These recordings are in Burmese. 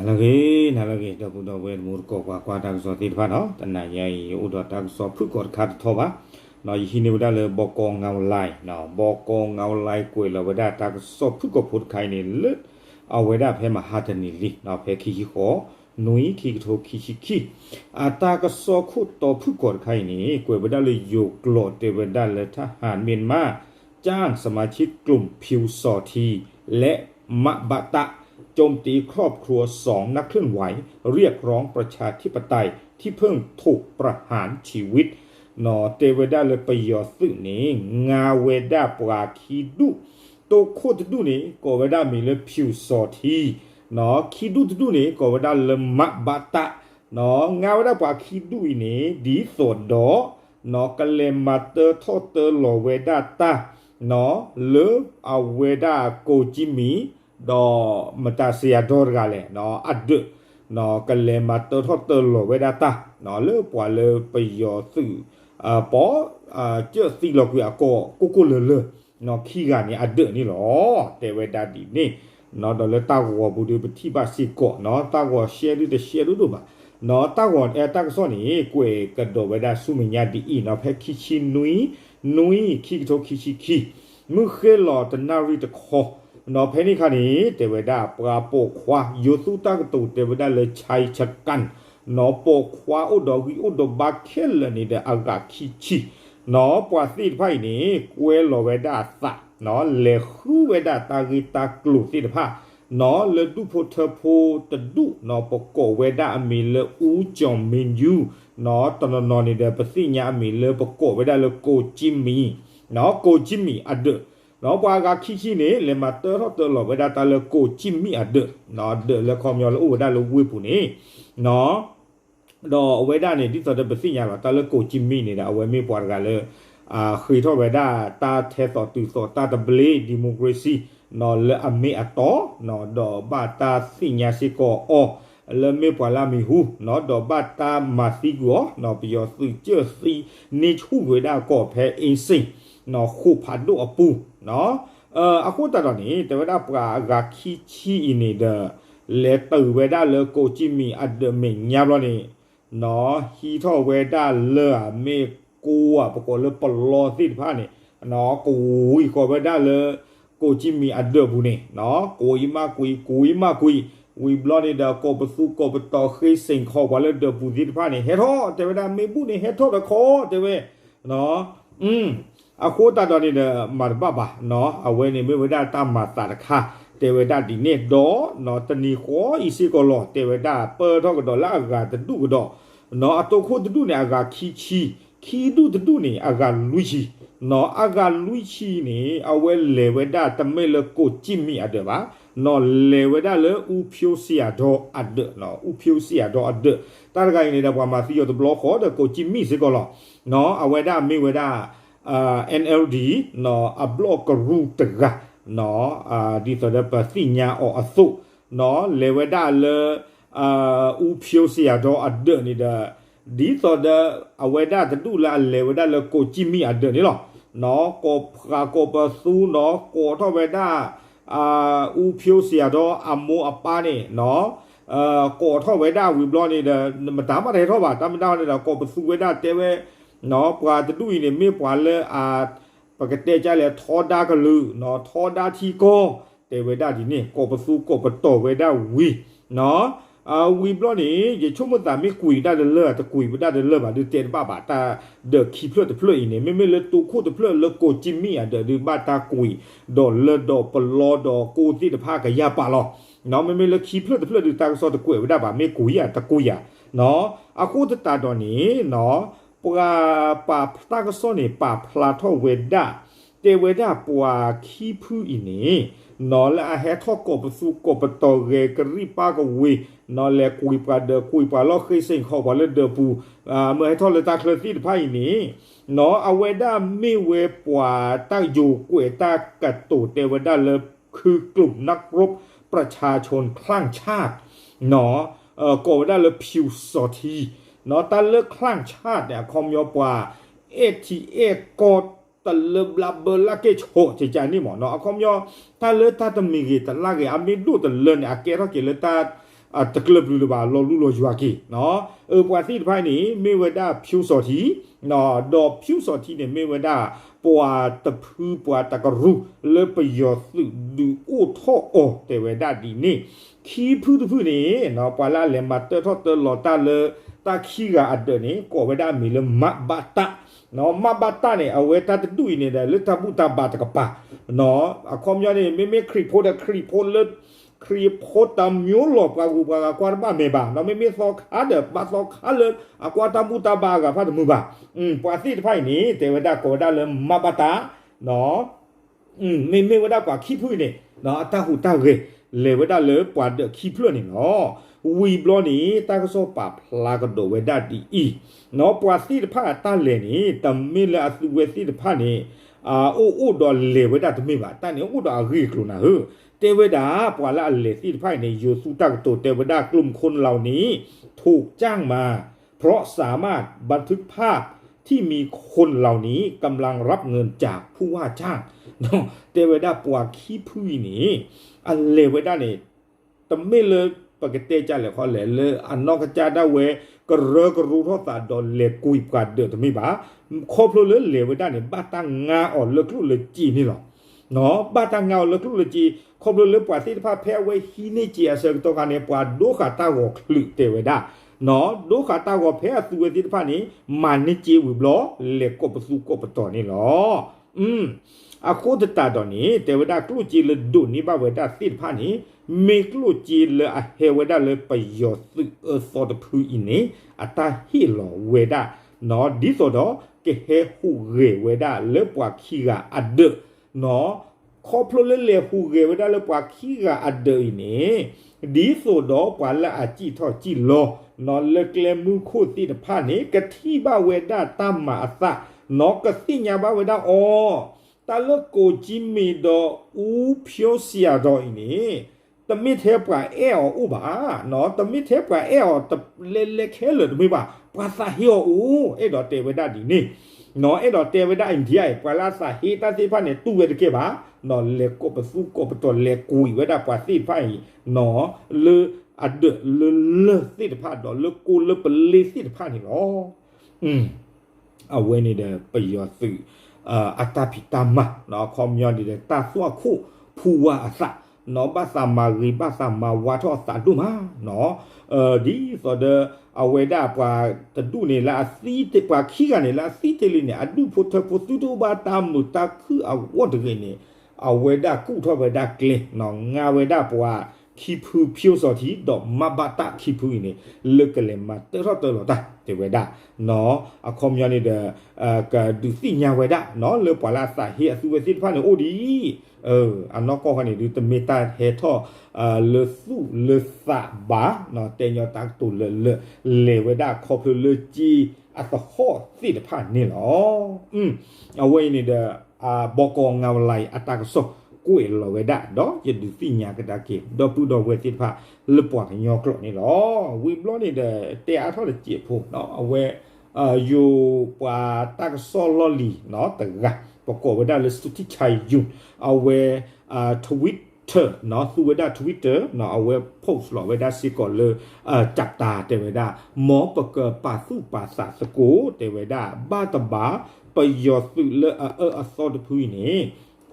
นาลกีนาลกีเด็กผู้ดาวเวรมูร์ก็ว่ากว่ามดังสติฟันเหรอแต่นายยอุดรดังสอบผู้กอดขัดทว่านาะยินิวได้เลยบกกองเงาลายเนาะบกกองเงาลายกุยเราไว้ได้ดังสอบผู้กอดพูดใครนี่เลิศเอาไว้ได้เพื่อมาหาทันนี่ลิเนาะเพื่อขี้ขี้ขอหนุ่ยขี้โทขี้ขี้ขี้อาตาก็สอบคู่ต่อผู้กอดใครนี่กุยไว้ได้เลยอยู่โกรธเตไว้ได้เลยทหารเมียนมาจ้างสมาชิกกลุ่มผิวสอทีและมะบะตะ โจมตีครอบครัวสองนักเคลื่อนไหว เรียกร้องประชาธิปไตยที่เพิ่งถูกประหารชีวิตนอเตเวดาเลยไปยอสื่อนี้งาเวดาปราคีดุโตโคตดูนี้ก็เวดามีเลยผิวสอทีนอคีดุดูนี้ก็เวดาเลยมะบาตะนองาเวดาปราคีดุนี้ดีสดดอนอกันเลมาเตอร์ทอเตอร์โลเวดาตานอเลอเอาเวดาโกจิมี ဒေါ်မတာဆီယာဒေါ်ကလည်းနော်အဒနော်ကလေမတ်တော်တော်လောဝေဒတာနော်လေပွာလေပယောစုအပေါ်အကျစီလောကွေအကောကိုကိုလေလေနော်ခီကနေအဒနီလောတေဝေဒဒီနေနော်ဒေါ်လေတာဝဘူဒီပတိပါစီကောနော်တာဝရှယ်ဒီရှယ်ဒူပါနော်တာဝအဲတာကစောနီကွေကဒိုဝေဒဆုမညာဒီနော်ဖက်ခီချီနွီနွီခိကတိုခိရှိခိမုခေလောတနာရီတခော နော်ဖဲနိခါနေတေဝဒပရာပိုခွာယုသုတကတုတေဝဒလေချိုင်ချက်ကန်နော်ပိုခွာဥဒဂီဥဒဘခဲလနေတဲ့အဂခိချိနော်ပွာစီဖိုင်နေကွဲလောဝဒသနော်လေခုဝဒတာဂီတာကလုစီတဖာနော်လေဒုဖို့ထဖို့တဒုနော်ပကောဝဒအမီလေဦးကြောင့်မင်ယူနော်တနနော်နေတဲ့ပစိညာအမီလေပကောဝဒလေကိုဂျီမီနော်ကိုဂျီမီအဒ နော်ပွာကခိခိနေလေမတော်တော်လောဝဒတာလေကိုဂျီမီအဒနော်ဒလေခေါမျောလေဥဝဒလေဝေပူနေနော်တော့အဝဲဒနေဒီဆိုတဲ့ပစိညာတော့တာလေကိုဂျီမီနေတာအဝဲမေပွာကလေအာခေထောဝဲဒတာထဲတော်တူစောတာတဘလေဒီမိုကရေစီနော်လေအမေအတော်နော်တော့ဘာတာစိညာစီကိုအော le me pa la mi hu no do ba ta ma si go no pi yo su che si ni chu we da နော်ခုဖတ်တို့အပူနော်အခုတတော်နေတဝဒပရာဂါခီချီနေဒလေပဝေဒလေကိုချီမီအဒမေညာဘလို့နေနော်ဟီထောဝေဒလေအမေကိုအပကောလေပလောသိဖာနေနော်ကိုီကောဝေဒလေကိုချီမီအဒဘူးနေနော်ကိုီမကိုီကိုီမကိုီဝီဘလော့နေဒါကောပစုကောပတောခေစင်ခောဝါလေဒဘူးသိဖာနေဟေထောတဝဒမေဘူးနေဟေထောတခောတဝေနော်อืม အခုတတော်နေတဲ့မတ်ဘဘာနော်အဝဲနေမေဝဒတာမတာတခါတေဝဒဒီနေတော့နော်တနီခောဤစီကောလောတေဝဒပေတော့ကတော့လာကတတုကတော့နော်အတုခုတတုနေအကခီချီခီတုတတုနေအကလူချီနော်အကလူချီနေအဝဲလေဝဒတမဲလကိုကြည့်မိအတဲ့ပါနော်လေဝဒလေဥဖြိုစီယာတော့အဒနော်ဥဖြိုစီယာတော့အဒတာဂိုင်းနေတဲ့ဘွာမှာစီရတဲ့ဘလော့ခေါ်တဲ့ကိုကြည့်မိစီကောလောနော်အဝဲဒမေဝဒ အာ NLD နော်အဘလော့ကရူတကနော်အာဒီဆိုတဲ့ပစီညာအောအစုနော်လေဝဒလေအာဥဖြိုစီယာတော့အဒနေတဲ့ဒီဆိုတဲ့အဝဲဒတတူလာလေဝဒလေကိုကြည့်မိအဒနေလောနော်ကိုဖာကိုပဆူနော်ကိုတော့ဝဲဒအာဥဖြိုစီယာတော့အမိုးအပါနေနော်အာကိုတော့ဝဲဒဝီဘလော့နေတဲ့မတားမတဲ့တော့ပါတမတားနေတဲ့ကိုပဆူဝဲဒတဲဝဲ နော်ပွာတတူနေမေပွာလဲအာပကတဲ့ကြလဲထောဒါကလူနော်ထောဒါတီကိုတေဝဒဒီနေကိုပစုကိုပတော်ဝဒဝီနော်အာဝီဘလော့နေရချုံမတာမေကွီဒါလေတကွီဘဒါလေဘာဒီတေဘာဘာတာဒခီဖလတ်ဖလနေမေမေလေတူခိုတဖလလကိုဂျီမီအဒဒီဘာတာကွီဒေါ်လေဒေါ်ပလောဒေါ်ကိုတိတဖာကရပါလောနော်မေမေလေခီဖလတ်ဖလဒီတာဆောတကွေဝဒါဘာမေကွီရတကွီရနော်အခုတတာတော့နေနော် ปวาปาตากซอนี่ปาพลาทอเวดาเตเวดาปัวคีพูอินีนอและแฮทอกบสุกบตอเรกริปากเวนอและกุยปาเดกุยปาลอเคยเซ็งขอบาเลเดปูอ่าเมื่อให้ทอเลตาเคลติไพ่นี่นอเอาเวดาไม่เวปัวตาอยู่กวยตากะตูเตเวดาเลคือกลุ่มนักรบประชาชนคลั่งชาติหนอเอ่อโกเว ดาเลพิวสอทีနော်တလခန့်ချတ်တဲ့ခေါမျောပွား88ကောတလဘလဘလာကေချိုချကြနိမောနော်အခေါမျောတလတတမီဂီတလာကေအမီဒုတလနေအကေရကေလတ အတကလဘလူဘာလောလူလောယွာကီနော်အပွာစီတဖိုင်နေမေဝဒဖြူစော်တီနော်ဒေါ်ဖြူစော်တီနေမေဝဒပွာတဖူးပွာတကရုလေပယောစုဒူအိုထောအောတေဝဒဒီနေခီဖူးတဖူးနေနော်ပွာလာလေမတ်တောတလောတာလေ တာခီကအတနေကောဝဒမီလမဘတာနော်မဘတာနေအဝဲတတတူနေတယ်လတဘူတာဘတ်ကပါနော်အကောမြောနေမေမေခရီပိုဒခရီပိုလတ်ခရီပိုတမ်မျိုးလောပါကူပါကွာဘာမေဘာနော်မေမေသောခါဒဘတ်သောခါလအကွာတဘူတာဘာကဖတ်မှုပါအင်းပွာစီတဖိုင်နေတေဝဒကောဒလမဘတာနော်အင်းမေမေဝဒကွာခိဖူးနေနော်အတဟုတောက်ရေလေဝဒလေပွာဒခိဖလွနေနော် เลมบาตาเนาะอืมไม่ไม่วดากว่าขี้พุ้ยนี่เนาะตาหูตาเรเลวดาเลปาเดขี้พลุนี่เนาะวีบลอนี่ตากะโซปาพลากะโดเวดาดีอีเนาะปาสิไผตาเลนี่ตะมิลอสุเวสิไผนี่အာအိုအိုတော်လေဝဒတမေပါတန်နေအိုတော်အဂိကလုနာဟเทวดาปวาละเลสิไพ่ในยูสุตักตัวเทวดากลุ่มคนเหล่านี้ ถูกจ้างมา เพราะสามารถบันทึกภาพที่มีคนเหล่านี้กำลังรับเงินจากผู้ว่าจ้างเนาะเทวดาปวาขี้ผู้นี้อันเลวดาเนี่ยตไม่เลย ปกติจ้าเลยเขาเลยเลยอันนอกจากได้เวก็เรอกรู้ทอดตาดอนเลกุยกาเดือดไม่บ้าครบเลยเลวดาเนี่ยบ้าตั้งงาอ่อนเลิกรู้เลยจีนี่หรอနော်ဘာတငောလကလူကြီးခေါပလလပွားတိဖာဖဲဝဲဟီနေကြီးအစတော့ကနေပွားဒိုခတာကိုခလူတေဝဒနော်ဒိုခတာကိုဖဲသူဝဲတိဖာနေမာနေကြီးဝဘလလေကောပစုကောပတော်နေလော อืมအခုတတာတော့နေတေဝဒကလူကြီးလဒုနိဘဝဒစိဖာနေမေကလူကြီးလအဟေဝဒလပယောစုအစောတဖူအင်းနေအတာဟီလောဝေဒနော်ဒီဆိုတော့ကေဟေဟုရေဝေဒလေပွားခီကအဒနော်ခေါပလိုလေလေဟူရေဝဒလပွားခီကအဒိနေဒီဆိုတော့ပွာလာအကြည့်ထော့ကြည့်လောနော်လကလမှုခုတိတဖာနေကတိဘဝေဒတမ္မာအသ နော်ကတိညာဘဝေဒအောတလကိုဂျီမီတော့ဦးဖြိုးစီယာတော့ဤနေတမိသေးပွားအဲအောဥပါနော်တမိသေးပွားအဲအောတလေလေခဲလို့မိပါပွားစာဟီယောဦးအဲ့တော့တေဝဒဒီနေနော်အဲ့တော့တေဝဒအိန္ဒိယပွာလာစာဟီတာတိဖာနေတူဝဲတကေပါနော်လေကိုပစုကိုပတော်လေကူဝဲတာပွာတိဖိုင်နော်လေအဒလေလေတိတဖာတော့လေကူလေပလေတိတဖာနေနော်อืม အဝဲနေတဲ့ပယောစုအာအတပိတမနော်ကွန်မြူနတီတဲ့တာဆွာခုဖူဝါအစနော်ဘာသာမာရီဘာသာမာဝါထောစာဒုမာနော်အဲဒီဆိုတဲ့အဝေဒပွာတဒုနေလာစီတေပွာခိကနေလာစီတေလီနေအဒုဖို့ထဖို့သူတို့ဘာတာမူတခုအဝတ်တွေနေအဝေဒကုထောဝေဒကလေနော်ငါဝေဒပွာ kipu pio so ti do mabata kipu ini lekele mat ro to lo ta te weda no a community de ka du si nya weda no le pala sa hi a su we si pha ne o di เอออันนอกก็คันนี่ดูตเมตาเฮทอเอ่อเลสุเลสะบาเนาะเตยอตักตุเลเลเลเวดาคอพเลจีอัตโคสิทธิ์ผ่านนี่หรออืมเอาไว้นี่เดออ่าบอกองเงาไหลอัตตากสก ยลเวดาดอจะดูสิญากะตาเกดอปุดอเวสิผ่าเลปวดยอกลนี่หรอวิบลอนี่เดเตอาทอเลจีพูเนาะเอาไว้เอ่ออยู่ปาตักซอลลีเนาะตะกะปกอเวดาเลสุติชัยยุเอาไว้อ่าทวิตเตอร์เนาะသူဝဒ Twitter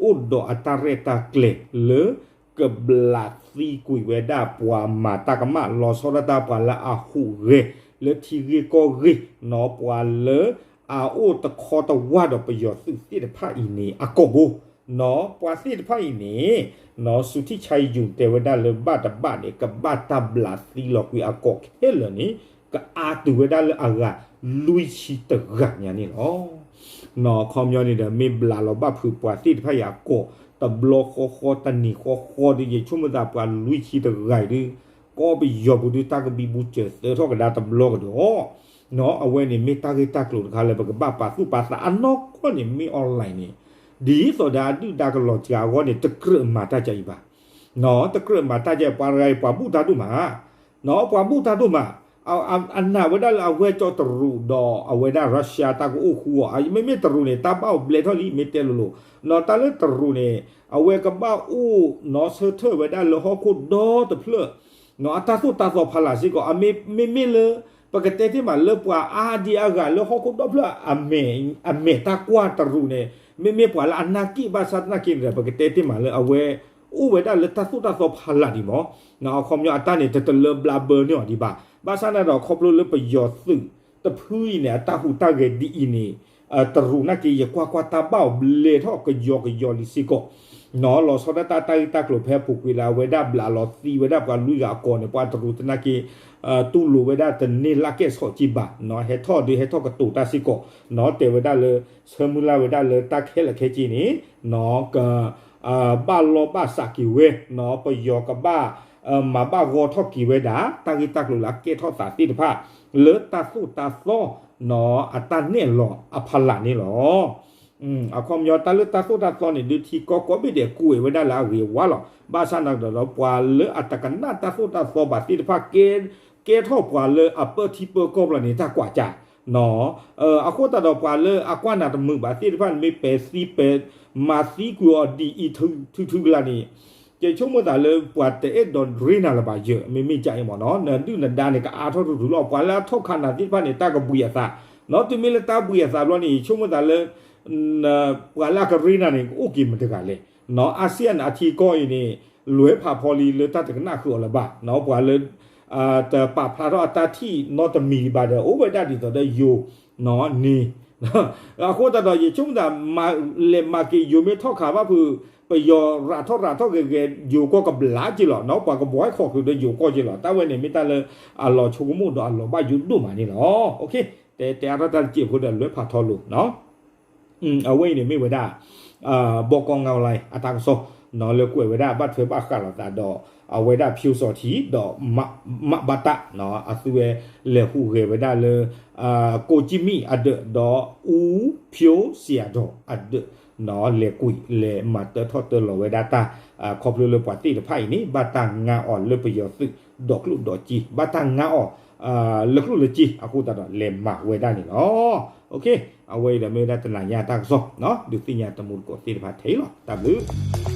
udo atareta kle le keblasi kui weda pua mata kama lo sorata pala ahu re le tiri ko re no pua le a o ta kho ta wa do pa yo si si de pha ini a ko bo no pua si de pha ini no su ti chai yu te weda le ba ta ba de ka ba ta blasi lo kui a ko ke le ni ka a tu weda le a ga lui chi ta ga nya ni lo ยนี่อุดดออัตเรตาเกลเลกบลาซีกุยเวดาปัวมาตากมะลอสอดตาปาละอาหูเรเลทีเรก็เรเนาะปัวเลอาโอตะคอตะวาดปยอสุสิตะพะอีนี่อะกบูနော်ပွာစီတဖိုင်နေနော်စုတိချိုင်ယူတေဝဒလဘတ်ဘတ်နေကဘတ်တဘလာစီလောကွေအကောက်ဟဲလနီကအာတူဝဒလအဂါလူချီတဂညာနေနော်နော်ကွန်မြူနတီမေဘလာလောဘဖူပွာစီတဖိုင်အကောတဘလခောခောတနီခောခောဒီချုံမတာပွာလူချီတဂိုင်ဒီကောဘီယောဘူးဒီတကဘီဘူးချေသေထောကဒါတဘလောကတော့နော်အဝဲနေမေတာဂီတာကလို့ခါလေဘကဘပါစုပါစာအနောကောနေမီအွန်လိုင်းနေဒီဆိုတာတုတကလောကြာကောနေတကရမာတကြိပါနော်တကရမာတကြပါရိုင်ပပုတာတုမာနော်ပပုတာတုမာ เอาอันน่าไว้ได้เอาเว้จอตรูดอเอาไว้ารัสเซียตากูขัวไอ้ไม่ไม่ตรูเนี่ยตาเป้าเบลทอลีไม่เตลูลูนอตาเลตรูเนี่ยเอาเวกับบ้าอู้นอเซอร์เทอร์ไว้ได้แล้วฮอคูดอตะเพลนอตาสุตาสอพลาสิก็อเมไม่ไม่เลยปกติที่มาเลิกว่าอาดีอากาแล้วฮอคูดอเพลอเมอเมตากว่าตรูเนี่ยไม่ไม่ปว่าละอันนักกีบาสัตนักกิเนี่ยปกติที่มาเลยเอาเว ဥဝဲဒါလေတာဆိုတာဆိုဖလာဒီမောနော်ခေါမျောအတနေတတလေဘလာဘညောဒီပါဘာသနာတော့ခေါပလိုလေပယောစုတဖူးနေအတာဟူတာဂေဒီအီနေအတရူနာကိယကွာကွာတာဘောလေထောကယောကယောလီစီကို no lo so da ta ta ta klo phe pu kwi la we da bla lo si we da kwa lu ga ko ne kwa tru tna ki tu lu we da te ni la ke so chi ba no he tho de he tho ka tu ta si ko no te we da le se mu la we da le ta khe la khe chi ni no ka ba lo ba sa ki we no pa yo ka ba มาบ้าโกทอกีเวดาตากิตักลุลักเกทอสาติภาเลตาสุตาซอเนาะอัตาเนี่ยหรออภัลละนี่หรอ อืมအခေါမယောတလတသုတသောနေဒီတီကောကောဘိတဲ့ကူဝဒလာဝေဝါလောဘာသ နော်เอออะโคตะดอปาเลอะกวานาตมึบาสิตะพันเมเปซีเปมาซีกัวดีอีทุทุทุกละนี่เจชุมตะเลปวาเตเอดอนดรีนาละบาเยเมเมจ่ายหมอเนาะนันตุนันดาเนี่ยก็อาทอดุดุลอปาลาทอคานาติพันเนี่ยตะกบุยะตะเนาะตุเมละตะบุยะตะบลอนี่ชุมตะเลปวาลากรีนาเนี่ยโอเคมะตะกะเลเนาะอาเซียนอาทีก็อีนี่ลวยผาพอลีเลตะตะกนะคือละบาเนาะปวาเล the าพาราตาที่ not me but the over that is the you no ni อาโคตาดอยชุ่มดามาเลมากีอยู่ไม่ท้อขาว่าพือไปยอราท่อราท่อเกเกอยู่ก็กับหลาจิหรอเนาะกว่ากกับบ่อยขอคือได้อยู่ก็จิหรอแต่วันนี้ไม่ตาเลยอัลลอชูมูดอัลลอบ้าอยู่ดูมานี่เนาะโอเคแต่แต่เราตันจีบคนเดินรวยผาทอลุเนาะอืมเอาไว้เนี่ยไม่เวได้อ่าบอกกองเงาอะไรอาตังโซเนาะเลือกกล้วยเวด้บัดเฟบ้ากันหรอตาดอ ะเดနော်လေကွီလေမတ်တထော်တလောဝဒတာခေါပလူလပတိတဖိုင်နီဘတန်ငါအော်လေပယောစုဒေါကလူဒေါချီဘတန်ငါအော်အာလကလူလချီအခုတတော့လေမဝေဒနီနော်โอเคအဝေးလည်းမေဒတနာညာတာဆောနော်ဒီတင်ညာတမှုကိုတိတဖာထေးလောတဘလူ